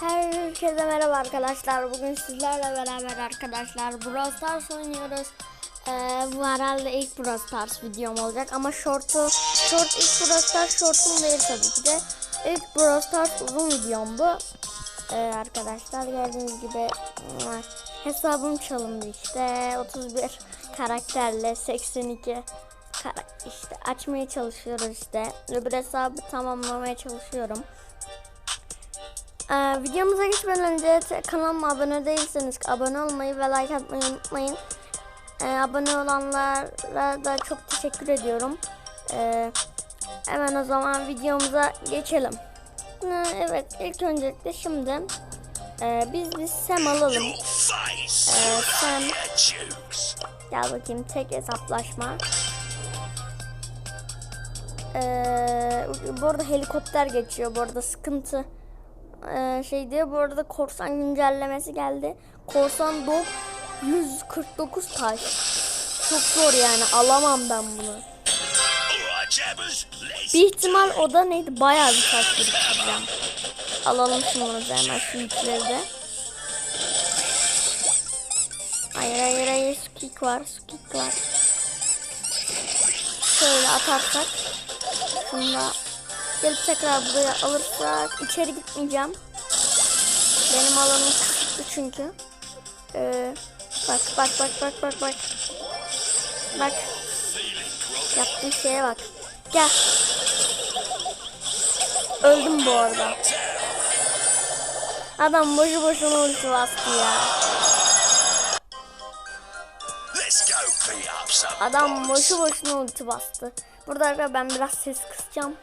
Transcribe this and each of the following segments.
Herkese merhaba arkadaşlar. Bugün sizlerle beraber arkadaşlar Brawl Stars oynuyoruz. Ee, bu herhalde ilk Brawl Stars videom olacak ama short'u short ilk Brawl Stars short'um değil tabii ki de. İlk Brawl Stars uzun videom bu. Ee, arkadaşlar gördüğünüz gibi hesabım çalındı işte 31 karakterle 82 kara- işte açmaya çalışıyoruz işte. Öbür hesabı tamamlamaya çalışıyorum. Ee, videomuza geçmeden önce kanalıma abone değilseniz abone olmayı ve like atmayı unutmayın. Ee, abone olanlara da çok teşekkür ediyorum. Ee, hemen o zaman videomuza geçelim. Ee, evet ilk öncelikle şimdi e, biz bir sem alalım. Ee, jukes! Gel bakayım tek hesaplaşma. Ee, bu arada helikopter geçiyor. Bu arada sıkıntı ee, şey diyor. Bu arada korsan güncellemesi geldi. Korsan dog 149 taş. Çok zor yani. Alamam ben bunu. Bir ihtimal o da neydi? Bayağı bir taş biriktireceğim. Alalım şunları hemen şu yükleri de. Hayır hayır hayır skik var skik var. Şöyle atarsak. Şunu da gelip tekrar buraya alırsak içeri gitmeyeceğim. Benim alanım kısıtlı çünkü. Ee, bak bak bak bak bak bak. Bak. Yaptığım şeye bak. Gel. Öldüm bu arada. Adam boşu boşuna ulti bastı ya. Adam boşu boşuna ulti bastı. Burada ben biraz ses kısacağım.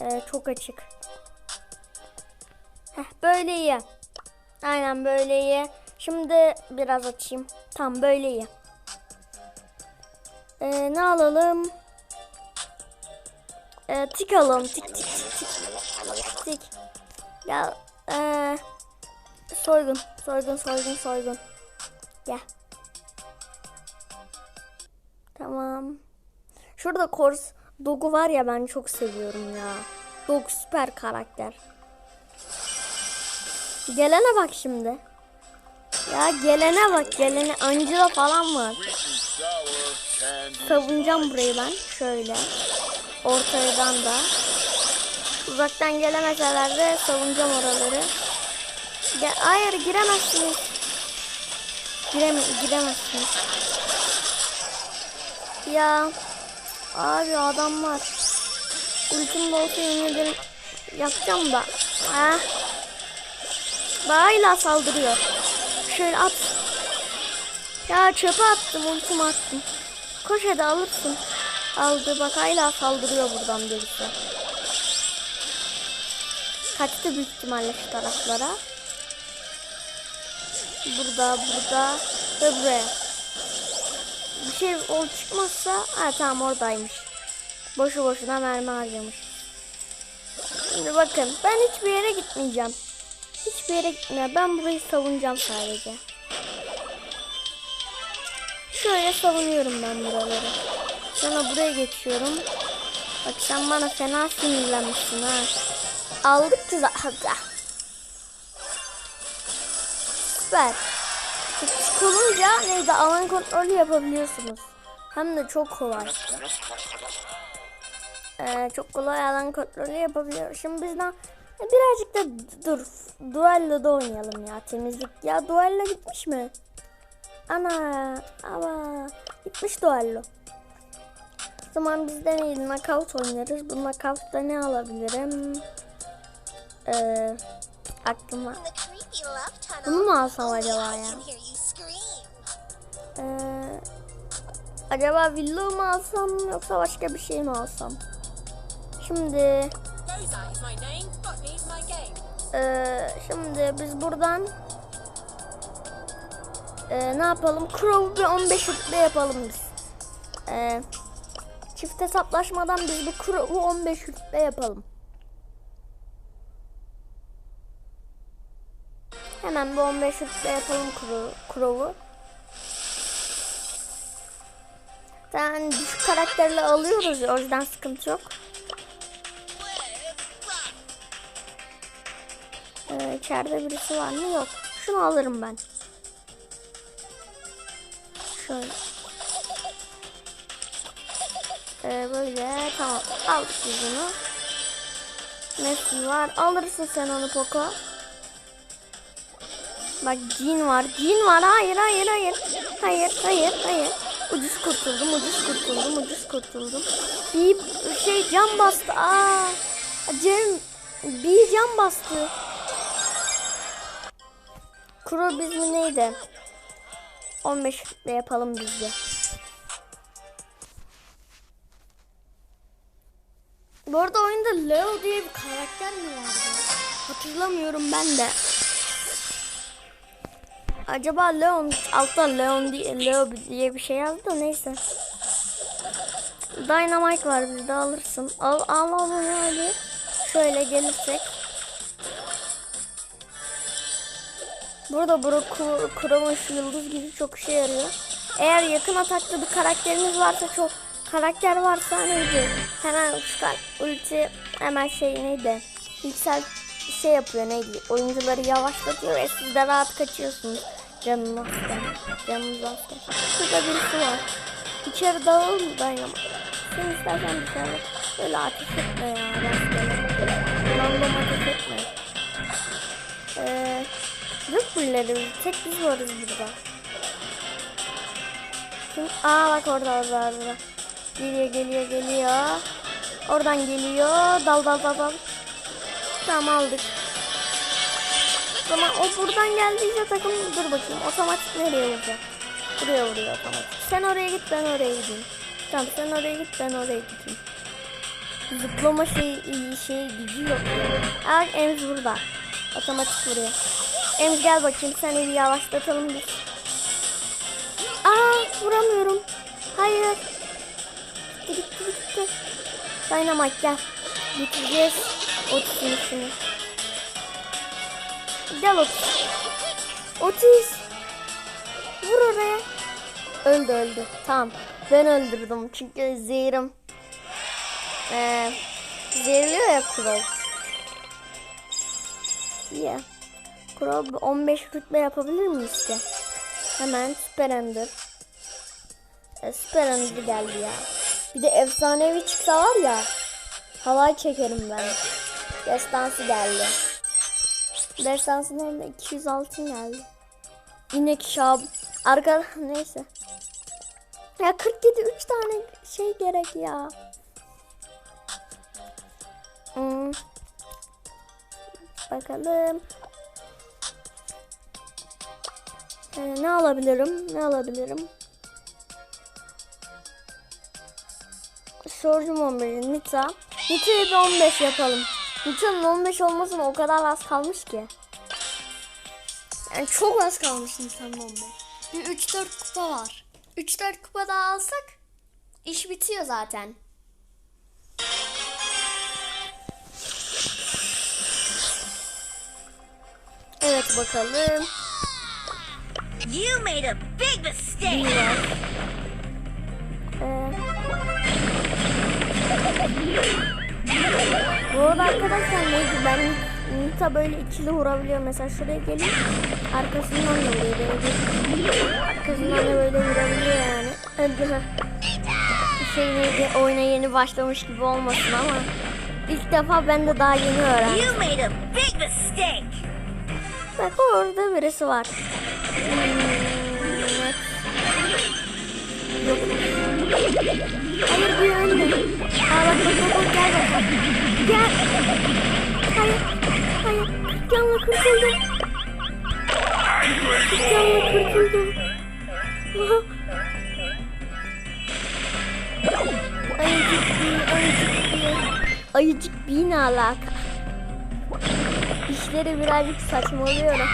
Ee, çok açık. Heh, böyle iyi. Aynen böyle iyi. Şimdi biraz açayım. Tam böyle iyi. Ee, ne alalım? Ee, tik alalım. Tik tik tik tik. Tik. Ya ee, soygun. Soygun soygun soygun. Gel. Tamam. Şurada Kors Dog'u var ya ben çok seviyorum ya. Dog süper karakter. Gelene bak şimdi. Ya gelene bak gelene Angela falan var. Savunacağım burayı ben şöyle. Ortadan da. Uzaktan gelemeseler de savunacağım oraları. Gel, hayır giremezsiniz. Gireme, giremezsiniz. Ya abi adam var. Ultim de olsa yemin ederim da. Ha. Hala saldırıyor. Şöyle at. Ya çöpe attım ultimi attım. Koş hadi alırsın. Aldı bak hala saldırıyor buradan birisi. Kaçtı büyük ihtimalle şu taraflara. Burada burada ve buraya bir şey ol çıkmazsa ha tamam oradaymış. Boşu boşuna mermi harcamış. Şimdi bakın ben hiçbir yere gitmeyeceğim. Hiçbir yere gitmeyeceğim. Ben burayı savunacağım sadece. Şöyle savunuyorum ben buraları. Sonra buraya geçiyorum. Bak sen bana fena sinirlenmişsin ha. Aldık ki zaten. Süper. Küçük olunca neydi alan kontrolü yapabiliyorsunuz. Hem de çok kolay. Ee, çok kolay alan kontrolü yapabiliyoruz. Şimdi bizden birazcık da dur. Duello'da oynayalım ya temizlik. Ya duello gitmiş mi? Ana ama gitmiş duello. O zaman biz de neydi? Knockout oynarız. Bu knockout'ta ne alabilirim? Ee, aklıma Bunu mu alsam acaba ya? Ee, acaba villo mu alsam yoksa başka bir şey mi alsam? Şimdi ee, şimdi biz buradan ee, ne yapalım? Crow'u bir 15 rütbe yapalım biz. Ee, çift hesaplaşmadan biz bir Crow'u 15 rütbe yapalım. Hemen bir 15 rütbe yapalım Crow- Crow'u. Zaten düşük karakterle alıyoruz o yüzden sıkıntı yok. Ee, içeride birisi var mı? Yok. Şunu alırım ben. Şöyle. Ee, böyle tamam. Aldık biz bunu. Nesi var? Alırsın sen onu Poco. Bak cin var. Cin var. Hayır hayır hayır. Hayır hayır hayır. Ucuz kurtuldum. Ucuz kurtuldum. Ucuz kurtuldum. Bir şey cam bastı. Aa. Cem bir cam bastı. Kuru biz mi neydi? 15 ile yapalım biz de. Bu arada oyunda Leo diye bir karakter mi vardı? Hatırlamıyorum ben de. Acaba Leon altta Leon diye Leo diye bir şey yazdı da neyse. Dynamite var bizde alırsın. Al al al hadi. Şöyle gelirsek. Burada bura kur, kurumuş yıldız gibi çok işe yarıyor. Eğer yakın atakta bir karakteriniz varsa çok karakter varsa neydi? Hemen çıkar ulti hemen şey neydi? Yüksel şey yapıyor neydi? Oyuncuları yavaşlatıyor ve siz de rahat kaçıyorsunuz. Canınız hasta. Canınız hasta. Şurada birisi var. İçeri dağıl mı dayanamam. Sen istersen dışarı böyle ateş etme ya. Rastgele. Random ateş etme. Eee Yok birileri. Tek biz varız burada. Kim? Aa bak orada orada orada. Geliyor geliyor geliyor. Oradan geliyor. Dal dal dal dal. Tamam aldık. Tamam o buradan geldiyse takım dur bakayım. Otomatik nereye vuracak? Buraya vuruyor otomatik. Sen oraya git ben oraya gideyim. Tamam sen oraya git ben oraya gideyim. Zıplama şey, şey gücü yok. Aa Ems burada. Otomatik vuruyor. Ems gel bakayım seni bir yavaşlatalım biz. Aa vuramıyorum. Hayır. Gitti gitti gitti. Dynamite gel. Bitireceğiz. Otis'in işini. Gel Otis. Otis. Vur oraya. Öldü öldü. Tamam. Ben öldürdüm çünkü zehirim. Ee, zehirliyor ya Kurol. Yeah. Kurol 15 rütbe yapabilir miyiz ki? Hemen Süper Ender. E, Süper Ender geldi ya. Bir de efsanevi çıksa var ya. Halay çekerim ben. Destansı geldi. Destansından da 200 altın geldi. İnek şab. Arka neyse. Ya 47 3 tane şey gerek ya. Hmm. Bakalım. Ee, ne alabilirim? Ne alabilirim? Sorcum 11. Nita. Nita'yı bir 15 yapalım. Nita'nın 15 olmasına o kadar az kalmış ki. Yani çok az kalmış Nita'nın 15. Bir 3-4 kupa var. 3-4 kupa daha alsak iş bitiyor zaten. Evet bakalım. You made a big mistake. Ee, bu arada arkadaşlar neydi? Ben Nita böyle ikili vurabiliyor. Mesela şuraya gelip arkasından da vuruyor. Böyle arkasından da böyle vurabiliyor yani. Şey neydi? Oyuna yeni başlamış gibi olmasın ama ilk defa ben de daha yeni öğrendim. Bak orada birisi var. Hmm, evet. Yok. Hayır bir ölme. Aa bak gel bak. Gel. Hayır. Hayır. Canla kurtuldum. Canla kurtuldum. Ayıcık bir, ayıcık bir. Ayıcık bir ne alaka? İşleri birazcık saçmalıyorum.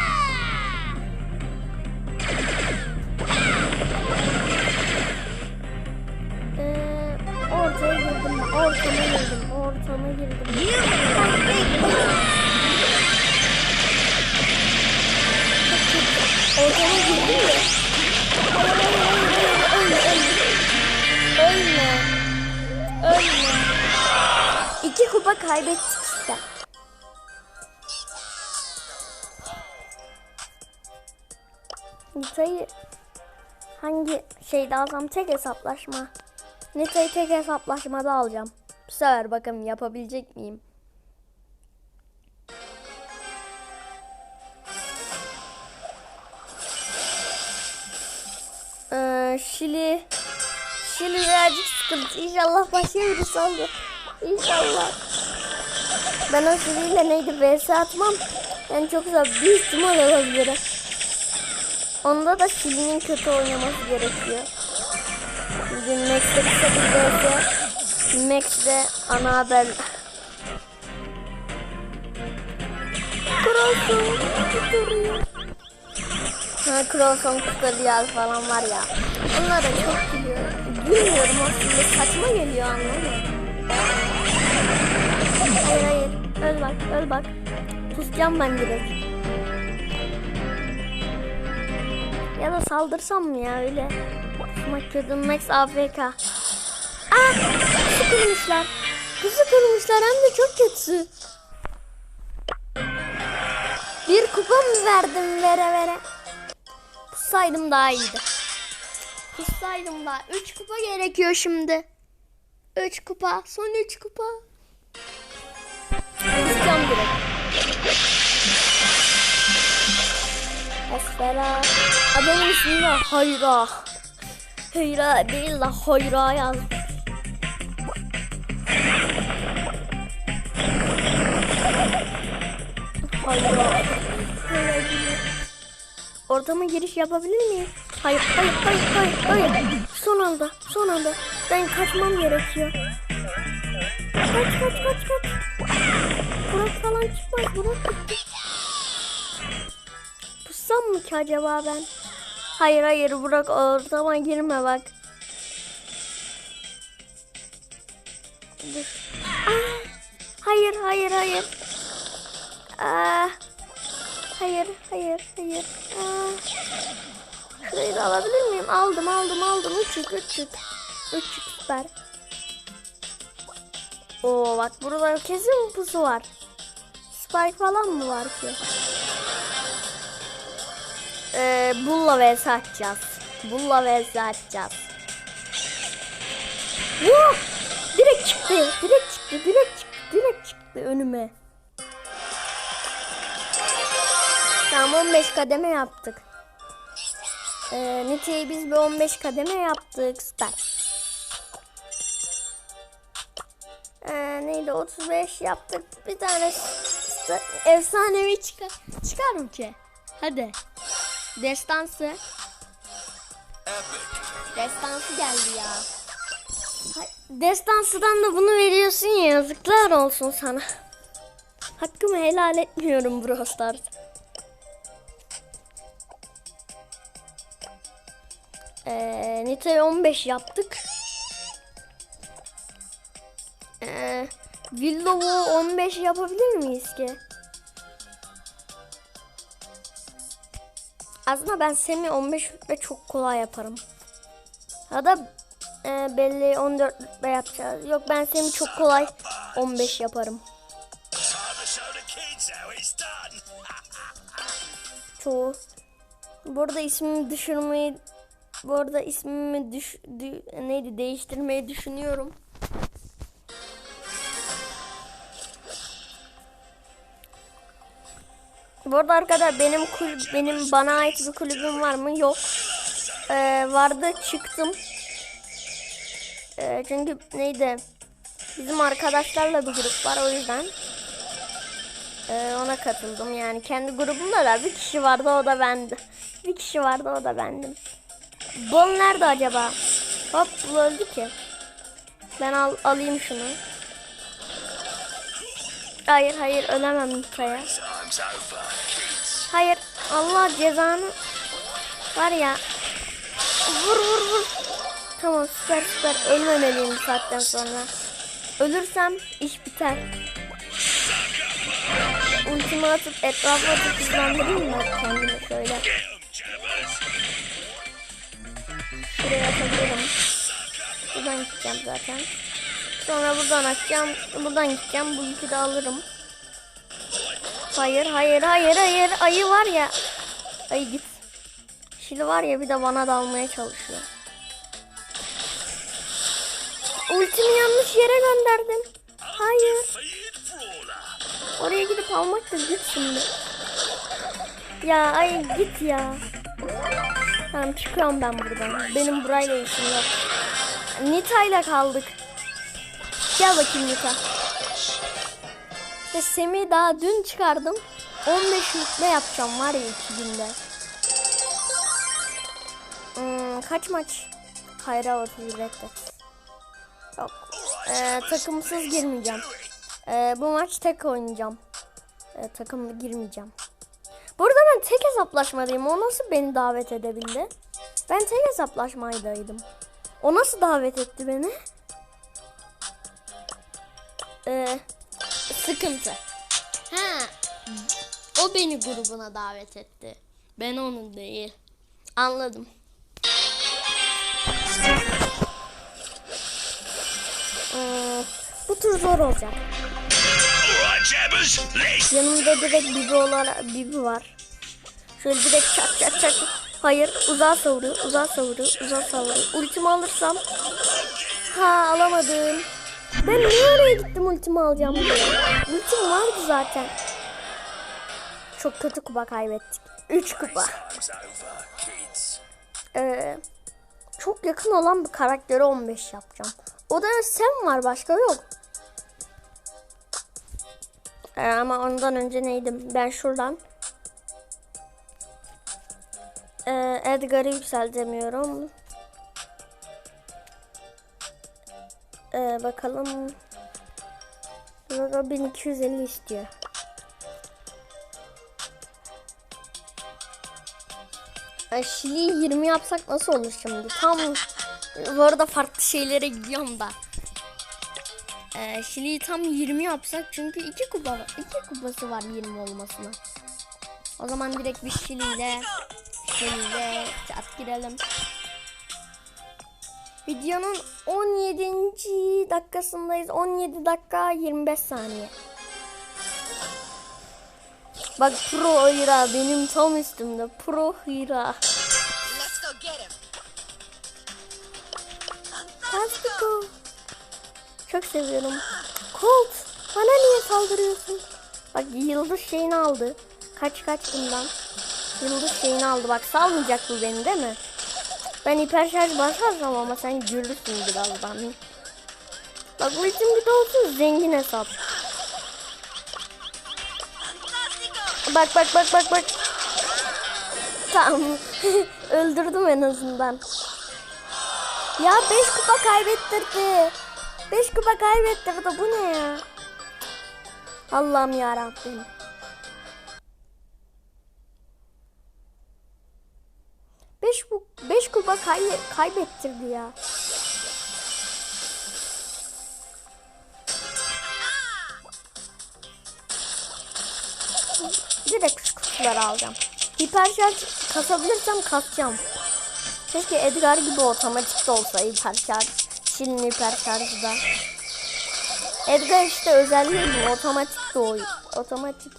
ortama girdim. Ortama girdim. Ortama girdim ya. İki kupa kaybettik işte. Nita'yı hangi şeyde alsam tek hesaplaşma. Nita'yı tek hesaplaşmada alacağım. Bu sefer bakalım yapabilecek miyim? Ee, Şili Şili birazcık sıkıntı. İnşallah başka birisi alır. İnşallah. Ben o Şili'yle neydi vs atmam. Yani çok güzel bir ihtimal olabilir. Onda da Şili'nin kötü oynaması gerekiyor. Max'te bir şekilde vs Max'de ana haber. Cross'un tutuyor. Ha Cross'un tutuyor falan var ya. Onlar da çok gülüyor. Gülmüyorum aslında saçma geliyor anlamıyorum. Hayır hayır. Öl bak öl bak. Pusacağım ben direkt. Ya da saldırsam mı ya öyle? Kötü. Max AFK. Aa! Kırmışlar. Kuzu kırmışlar hem de çok kötü. Bir kupa mı verdim vere vere? Pussaydım daha iyiydi. Pussaydım daha. 3 kupa gerekiyor şimdi. 3 kupa. Son 3 kupa. Pusacağım direkt. Esfera. Adamın ismi de Hayra. Hayra değil la Hayra yazmış. Gibi. Ortama giriş yapabilir miyim? Hayır, hayır, hayır, hayır, hayır. Son anda, son anda. Ben kaçmam gerekiyor. Kaç, kaç, kaç, kaç. Burak falan çıkmaz, Burak gitti. Pussam mı ki acaba ben? Hayır, hayır, Burak ortama girme bak. Dur. Aa, hayır, hayır, hayır. Aa, hayır, hayır, hayır. Aa. Şurayı da alabilir miyim? Aldım aldım aldım. Üçük üçük. Üçük süper. Oo bak burada kesin pusu var. Spike falan mı var ki? Ee, bulla vs atacağız. Bulla vs atacağız. Vuh! Çıktı. Direkt çıktı. Direkt çıktı. Direkt çıktı önüme. Tamam 15 kademe yaptık. Ee, Nite'yi biz bir 15 kademe yaptık. Süper. Ee, neydi 35 yaptık. Bir tane efsanevi çıkar. Çıkar mı ki? Hadi. Destansı. Destansı geldi ya. Hay- Destansıdan da bunu veriyorsun ya yazıklar olsun sana. Hakkımı helal etmiyorum Brawl Stars. Ee, Nita'yı 15 yaptık. Ee, Willow'u 15 yapabilir miyiz ki? Aslında ben Semi 15 ve çok kolay yaparım. Ya da e, belli 14 rütbe yapacağız. Yok ben Semi çok kolay 15 yaparım. Çoğu. Burada ismimi düşürmeyi bu arada ismimi düş, dü- neydi değiştirmeyi düşünüyorum. Bu arada arkadaşlar benim kulüp, benim bana ait bir kulübüm var mı? Yok. Ee, vardı çıktım. Ee, çünkü neydi? Bizim arkadaşlarla bir grup var o yüzden. Ee, ona katıldım yani kendi grubumda da bir kişi vardı o da bendi. Bir kişi vardı o da bendim. Bol nerede acaba? Hop öldü ki. Ben al, alayım şunu. Hayır hayır ölemem kids. Hayır Allah cezanı var ya. Vur vur vur. Tamam süper süper ölmemeliyim bu saatten sonra. Ölürsem iş biter. Ultimi atıp etrafa atıp mı kendimi şöyle. Şuraya atabilirim. Buradan gideceğim zaten. Sonra buradan açacağım. Buradan gideceğim. Bu yükü de alırım. Hayır hayır hayır hayır. Ayı var ya. Ayı git. Şili var ya bir de bana dalmaya çalışıyor. Ultimi yanlış yere gönderdim. Hayır. Oraya gidip almak da git şimdi. Ya ay git ya. Tamam çıkıyorum ben buradan. Benim burayla işim yok. Nita ile kaldık. Gel bakayım Nita. İşte Semih'i daha dün çıkardım. 15 yükle yapacağım var ya 2 günde. Hmm, kaç maç? Hayra 30 reddet. Yok. Ee, takımsız girmeyeceğim. Ee, bu maç tek oynayacağım. Ee, takımlı girmeyeceğim. Burada ben tek hesaplaşmadayım. O nasıl beni davet edebildi? Ben tek hesaplaşmaydaydım. O nasıl davet etti beni? Ee, sıkıntı. Ha, o beni grubuna davet etti. Ben onun değil. Anladım. Ee, bu tur zor olacak. Yanımda direkt Bibi olarak Bibi var. Şöyle direkt çat çat çat. Hayır uzağa savuruyor uzağa savuruyor uzağa savuruyor. Ultimi alırsam. Ha alamadım. Ben niye oraya gittim ultimi alacağım diye. Ultim vardı zaten. Çok kötü kupa kaybettik. 3 kupa. Ee, çok yakın olan bir karakteri 15 yapacağım. O da Sam var başka yok. Ee, ama ondan önce neydim? Ben şuradan ee, Edgar'ı yükseltemiyorum. Ee, bakalım. Burada 1250 istiyor. Ay, Şili'yi 20 yapsak nasıl olur şimdi? Tam bu arada farklı şeylere gidiyorum da. Ee, Şili'yi tam 20 yapsak çünkü iki kupa iki kupası var 20 olmasına. O zaman direkt bir Şili ile Şili ile çat girelim. Videonun 17. dakikasındayız. 17 dakika 25 saniye. Bak Pro Hira benim tam üstümde. Pro Hira. Çok seviyorum. Colt. Bana niye saldırıyorsun? Bak yıldız şeyini aldı. Kaç kaç bundan. Yıldız şeyini aldı. Bak salmayacak bu beni değil mi? Ben hiper şarj basarsam ama sen görürsün birazdan. Bak ultim bir de olsun zengin hesap. Bak bak bak bak bak. Tamam. Öldürdüm en azından. Ya 5 kupa kaybettirdi. 5 kupa kaybettirdi. Bu ne ya? Allah'ım ya Rabbim. Beş beş kupa kay, kaybettirdi ya. Direkt şu kutuları alacağım. Hiper şarj kasabilirsem kasacağım. Keşke Edgar gibi otomatik de olsa hiper şarj. Şimdi hiper şarjı da. Edgar işte özelliği bu. Otomatik o. Otomatik.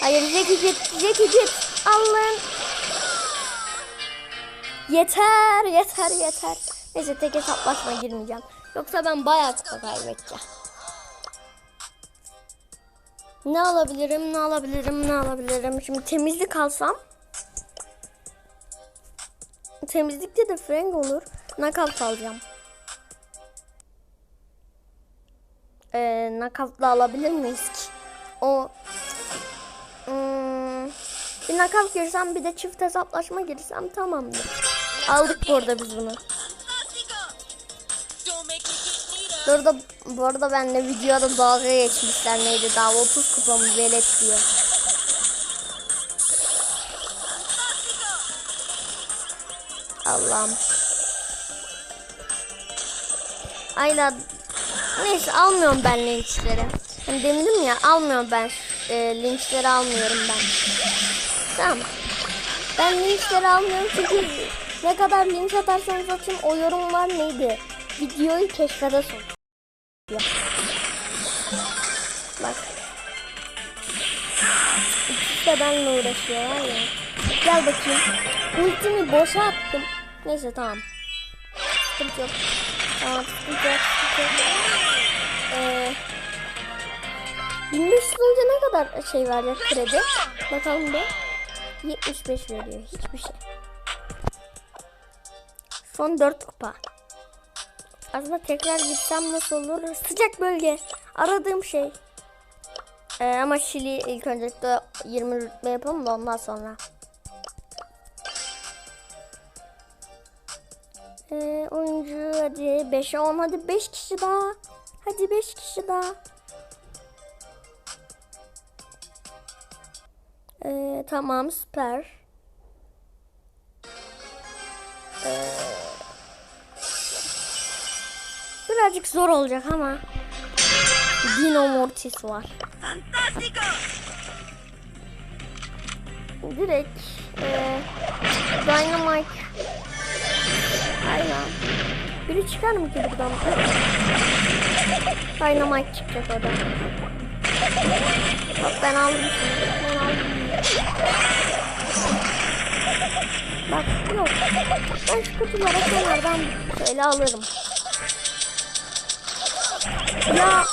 Hayır Jackie git. Jackie git. Allah'ın. Yeter yeter yeter. Neyse tek hesaplaşma girmeyeceğim. Yoksa ben bayağı kupa kaybedeceğim. Ne alabilirim, ne alabilirim, ne alabilirim? Şimdi temizlik alsam. Temizlikte de Frank olur. Knockout alacağım. Ee, knockout'la alabilir miyiz ki? O Hmm, bir knockout girsem bir de çift hesaplaşma girsem tamamdır. Aldık bu arada biz bunu. Don't make me get beat up. Dur da bu arada ben de videoda dalga geçmişler neydi daha 30 kupamı velet diyor. Allah'ım. Ayla neyse almıyorum ben linçleri. Hani demedim ya almıyorum ben e, linçleri almıyorum ben. Tamam. Ben linçleri almıyorum çünkü ne kadar linç atarsanız atın o yorumlar neydi? Videoyu keşfede sok. Bak. İkisi de benimle uğraşıyor var ya. Gel bakayım. Ultimi boşa attım. Neyse tamam. Sıkıntı yok. Tamam sıkıntı yok. Sıkıntı yok. Ee, 1500 olunca ne kadar şey verecek kredi? Bakalım bir. 75 veriyor. Hiçbir şey. Son 4 kupa. Aslında tekrar gitsem nasıl olur? Sıcak bölge. Aradığım şey. Ee, ama Şili ilk öncelikle 20 rütbe yapalım da ondan sonra. Ee, oyuncu hadi 5'e 10 hadi 5 kişi daha. Hadi 5 kişi daha. Ee, tamam süper. Ee, birazcık zor olacak ama. Dino Mortis var. Fantastico! Direkt e, Dynamite Aynen. Biri çıkar mı ki buradan? Dynamite çıkacak orada. Bak ben aldım. Ben aldım. Bak yok. Ben şu kutulara kenardan şöyle alırım. Ya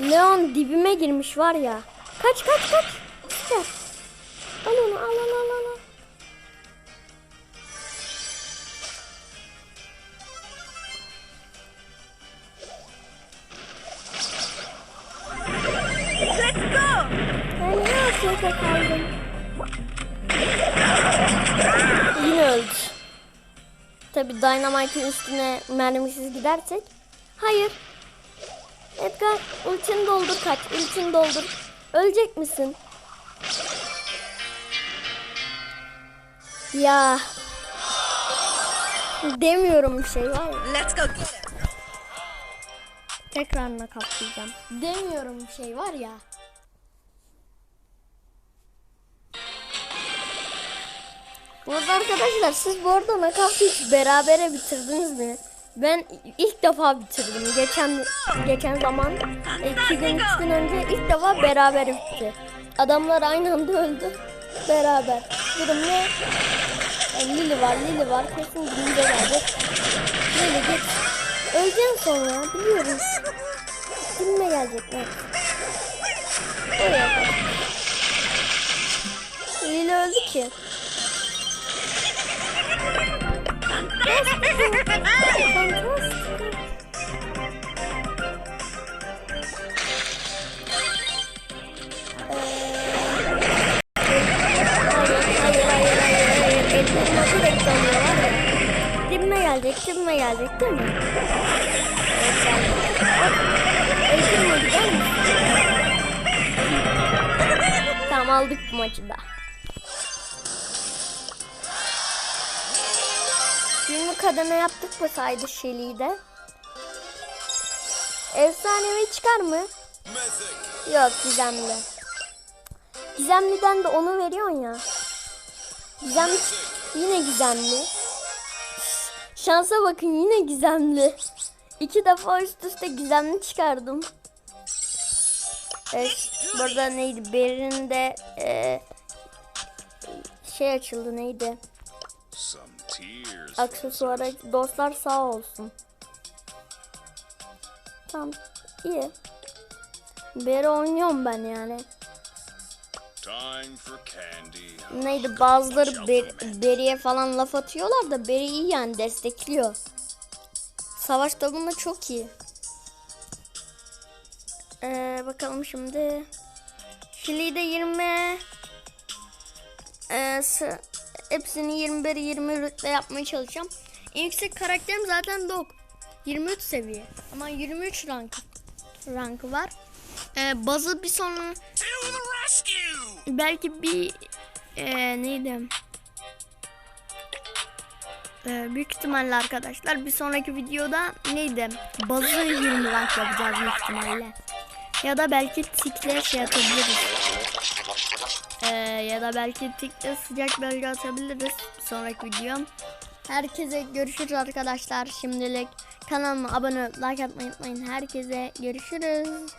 Leon dibime girmiş var ya. Kaç kaç kaç. Gel. Al onu al. al. Tabi Dynamite'ın üstüne mermisiz gidersek. Hayır. Edgar ultini doldur kaç. Ultini doldur. Ölecek misin? Ya. Demiyorum bir şey var ya. Let's go get her! Tekrar nakaplayacağım. Demiyorum bir şey var ya. Arada arkadaşlar siz bu arada nakavtı berabere bitirdiniz mi? Ben ilk defa bitirdim. Geçen geçen zaman iki gün üç gün önce ilk defa beraber bitti. Adamlar aynı anda öldü. Beraber. Durum ne? E, Lili var, Lili var. Kesin günde gelecek. Lili git. Öleceksin sonra biliyoruz. Kimle gelecek ne? Öyle yapalım. Lili öldü ki. Dibime gelecek, dibime gelecek değil mi? Geldi. Eğitimle gider mi? Tamam aldık bu maçı da. Kademe yaptık mı saydı Şeli'yi de? Efsanevi çıkar mı? Yok gizemli. Gizemliden de onu veriyorsun ya. Gizemli yine gizemli. Şansa bakın yine gizemli. İki defa üst üste gizemli çıkardım. Evet, burada neydi? Berinde e, şey açıldı neydi? Aksesuara dostlar sağ olsun. Tamam iyi. Beri oynuyorum ben yani. Neydi bazıları Ber- Beri'ye falan laf atıyorlar da Beri iyi yani destekliyor. Savaş tabunda çok iyi. Ee, bakalım şimdi. Şili'de 20 ee, hepsini 21 20 rütbe yapmaya çalışacağım. En yüksek karakterim zaten Dog. 23 seviye. Ama 23 rank rankı var. Ee, bazı bir sonra belki bir eee neydi? Eee, büyük ihtimalle arkadaşlar bir sonraki videoda neydi? Bazı 20 rank yapacağız büyük ihtimalle. Ya da belki tikle şey atabiliriz. Eee, ya da belki tikle sıcak bölge atabiliriz sonraki videom. Herkese görüşürüz arkadaşlar. Şimdilik kanalıma abone like atmayı unutmayın. Herkese görüşürüz.